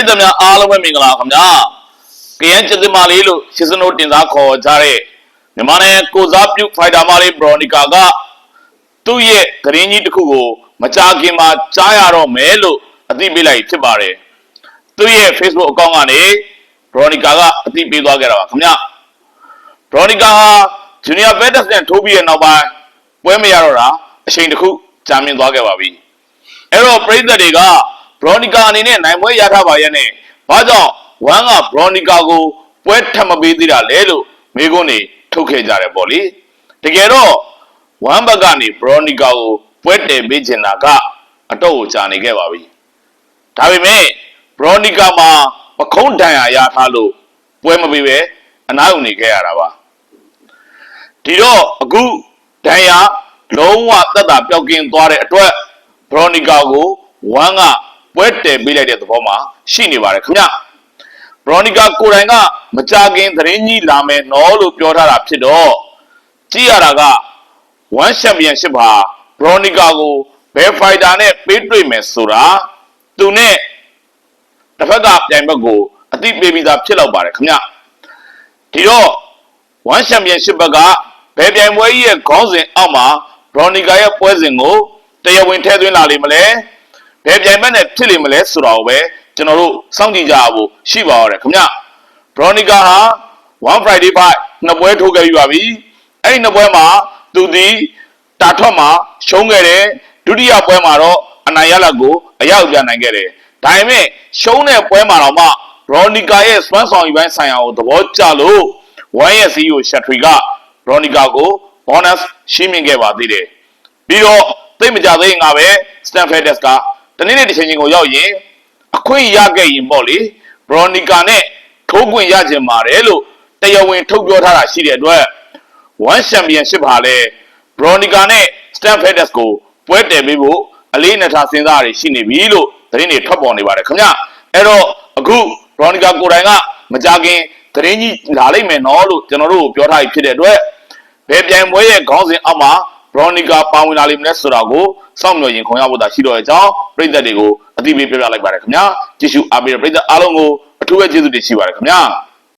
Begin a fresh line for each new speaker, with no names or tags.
ရိသတ်များအားလုံးပဲမင်္ဂလာခင်ဗျာကရန်ကျစ်မလေးလို့ရှစ်စနိုးတင်စားခေါ်ကြတဲ့မြန်မာနိုင်ငံကိုစားပြုဖိုက်တာမလေးဘရော်နီကာကသူ့ရဲ့ဂရင်းကြီးတစ်ခုကို မကြာခင်မှာကြားရတော့မယ်လို့အသိပေးလိုက်ဖြစ်ပါတယ်သူ့ရဲ့ Facebook အကောင့်ကနေဘရော်နီကာကအသိပေးသွားခဲ့တာပါခင်ဗျာဘရော်နီကာဟာဂျူနီယာဘက်တက်စ်နဲ့ထိုးပြီးတဲ့နောက်ပိုင်းပွဲမရတော့တာအချိန်တစ်ခုကြာမြင့်သွားခဲ့ပါပြီအဲ့တော့ပရိသတ်တွေက ဘရော်နီကာအနေနဲ့နိုင်ပွဲရထားပါရဲ့နဲ့ဘာကြောင့်ဝမ်ကဘရော်နီကာကိုပွဲထပ်မပေးသေးတာလဲလို့မိကုန်းနေထုတ်ခဲ့ကြတယ်ပေါ့လေတကယ်တော့ဝမ်ဘက်ကနေဘရော်နီကာကိုပွဲတည်ပေးချင်တာကအတော့ကိုကြာနေခဲ့ပါပြီဒါပေမဲ့ဘရော်နီကာမှာပခုံးတန်ရာရထားလို့ပွဲမပေးပဲအနားယူနေခဲ့ရတာပါဒီတော့အခုဒန်ယာလုံးဝသက်သာပျောက်ကင်းသွားတဲ့အတွက်ဘရော်နီကာကိုဝမ်က ပွဲတည်ပေးလိုက်တဲ့သဘောမှာရှိနေပါတယ်ခင်ဗျဘရော်နီကာကိုယ်တိုင်ကမကြခင်သတင်းကြီးလာမယ်နော်လို့ပြောထားတာဖြစ်တော့ကြည့်ရတာကဝမ်ချန်ပီယံရှစ်ပါဘရော်နီကာကိုဘယ်ဖိုက်တာနဲ့ပေးတွေ့မယ်ဆိုတာသူနဲ့တစ်ဖက်ကပြိုင်ဘက်ကိုအသိပေးပြီးသားဖြစ်တော့ပါတယ်ခင်ဗျဒီတော့ဝမ်ချန်ပီယံရှစ်ဘက်ကဘယ်ပြိုင်ပွဲကြီးရဲ့ခေါင်းစဉ်အောက်မှာဘရော်နီကာရဲ့ပွဲစဉ်ကိုတရားဝင်ထည့်သွင်းလာလိမ့်မလဲ ဘယ်ပြိုင်ဘက်နဲ့ဖြစ်လိမ့်မလဲဆိုတာကိုပဲကျွန်တော်တို့စောင့်ကြည့်ကြဖို့ရှိပါတော့တယ်ခင်ဗျဘရော်နီကာဟာ1 Friday fight နှစ်ပွဲထိုးခဲ့ပြီးပါပြီအဲ့ဒီနှစ်ပွဲမှာသူသည်တာထွက်မှာရှုံးခဲ့တယ်ဒုတိယပွဲမှာတော့အနိုင်ရလဒ်ကိုအရောက်ပြန်နိုင်ခဲ့တယ်ဒါပေမဲ့ရှုံးတဲ့ပွဲမှာတော့မှရော်နီကာရဲ့စွမ်းဆောင်ရည်ပိုင်းဆိုင်ရာကိုသဘောကျလို့ဝမ်ရဲ့ CEO ရှက်ထရီကရော်နီကာကို bonus ရှင်းမြင်ခဲ့ပါသေးတယ်ပြီးတော့သိပ်မကြသေးရင်ကပဲ Stanford Desk က တနေ့နေ့တစ်ချိန်ချင်းကိုရောက်ရင်အခွင့်ရခဲ့ရင်ပေါ့လေဘရော်နီကာနဲ့ထိုးခွင့်ရချင်ပါတယ်လို့တရားဝင်ထုတ်ပြောထားတာရှိတဲ့အတွက် one championship ဟာလဲဘရော်နီကာနဲ့ Stanford Desk ကိုပွဲတည်ပေးဖို့အလေးနက်ထားစဉ်းစားရရှိနေပြီလို့သတင်းတွေထွက်ပေါ်နေပါတယ်ခင်ဗျအဲ့တော့အခုဘရော်နီကာကိုယ်တိုင်ကမကြခင်သတင်းကြီးလာလိမ့်မယ်နော်လို့ကျွန်တော်တို့ပြောထားပြီးဖြစ်တဲ့အတွက်ဘယ်ပြိုင်ပွဲရဲ့ခေါင်းစဉ်အောက်မှာ ဘရော်နီကာပါဝင်လာလိမ့်မလဲဆိုတာကိုစောင့်မျှော်ရင်ခွန်ရဖို့သာရှိတော့တဲ့အကြောင်းပြည်သက်တွေကိုအသိပေးပြပြလိုက်ပါတယ်ခင်ဗျာကြည့်ရှုအားပေးတဲ့ပြည်သက်အားလုံးကိုအထူးပဲကျေးဇူးတင်ရှိပါတယ်ခင်ဗျာ